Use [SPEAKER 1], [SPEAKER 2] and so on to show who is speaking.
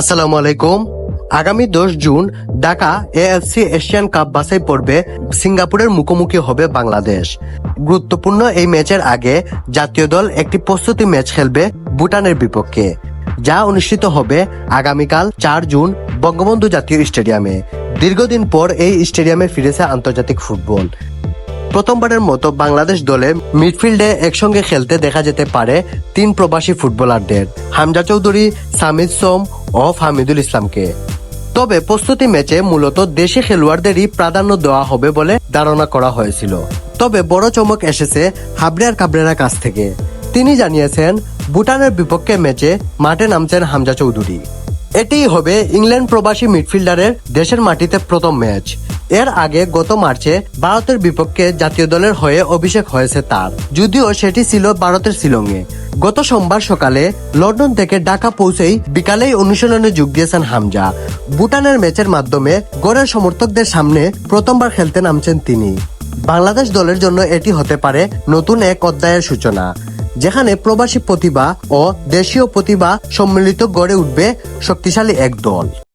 [SPEAKER 1] আসসালামু আলাইকুম। আগামী দশ June Dhaka A F C Asian cup বাছাই পর্বে সিঙ্গাপুরের মুখোমুখি হবে বাংলাদেশ। গুরুত্বপূর্ণ এই ম্যাচের আগে জাতীয় দল একটি প্রস্তুতি ম্যাচ খেলবে ভুটানের বিপক্ষে, যা অনুষ্ঠিত হবে আগামীকাল চার জুন বঙ্গবন্ধু জাতীয় স্টেডিয়ামে। দীর্ঘদিন পর এই স্টেডিয়ামে ফিরেছে আন্তর্জাতিক ফুটবল। প্রথমবারের মতো বাংলাদেশ দলে মিডফিল্ডে একসঙ্গে খেলতে দেখা যেতে পারে তিন প্রবাসী ফুটবলারদের। হামজা চৌধুরী, সামিদ সোম ও হামিদুল ইসলামকে। তবে প্রস্তুতি ম্যাচে মূলত দেশি খেলোয়াড়দেরই প্রাধান্য দেওয়া হবে বলে ধারণা করা হয়েছিল। তবে বড় চমক এসেছে হাবড়ার কাবরেরা কাছ থেকে। তিনি জানিয়েছেন, ভুটানের বিপক্ষে ম্যাচে মাঠে নামছেন হামজা চৌধুরী। এটিই হবে ইংল্যান্ড প্রবাসী মিডফিল্ডারের দেশের মাটিতে প্রথম ম্যাচ। এর আগে গত মার্চে ভারতের বিপক্ষে জাতীয় দলের হয়ে অভিষেক হয়েছে তার। যদিও সেটি ছিল ভারতের শিলংয়ে। গত সোমবার সকালে লন্ডন থেকে ঢাকা পৌঁছেই বিকালেই অনুশীলনে যোগ দিয়েছেন হামজা। ভুটানের ম্যাচের মাধ্যমে গড়ের সমর্থকদের সামনে প্রথমবার খেলতে নামছেন তিনি। বাংলাদেশ দলের জন্য এটি হতে পারে নতুন এক অধ্যায়ের সূচনা, যেখানে প্রবাসী প্রতিভা ও দেশীয় প্রতিভা সম্মিলিত গড়ে উঠবে শক্তিশালী এক দল।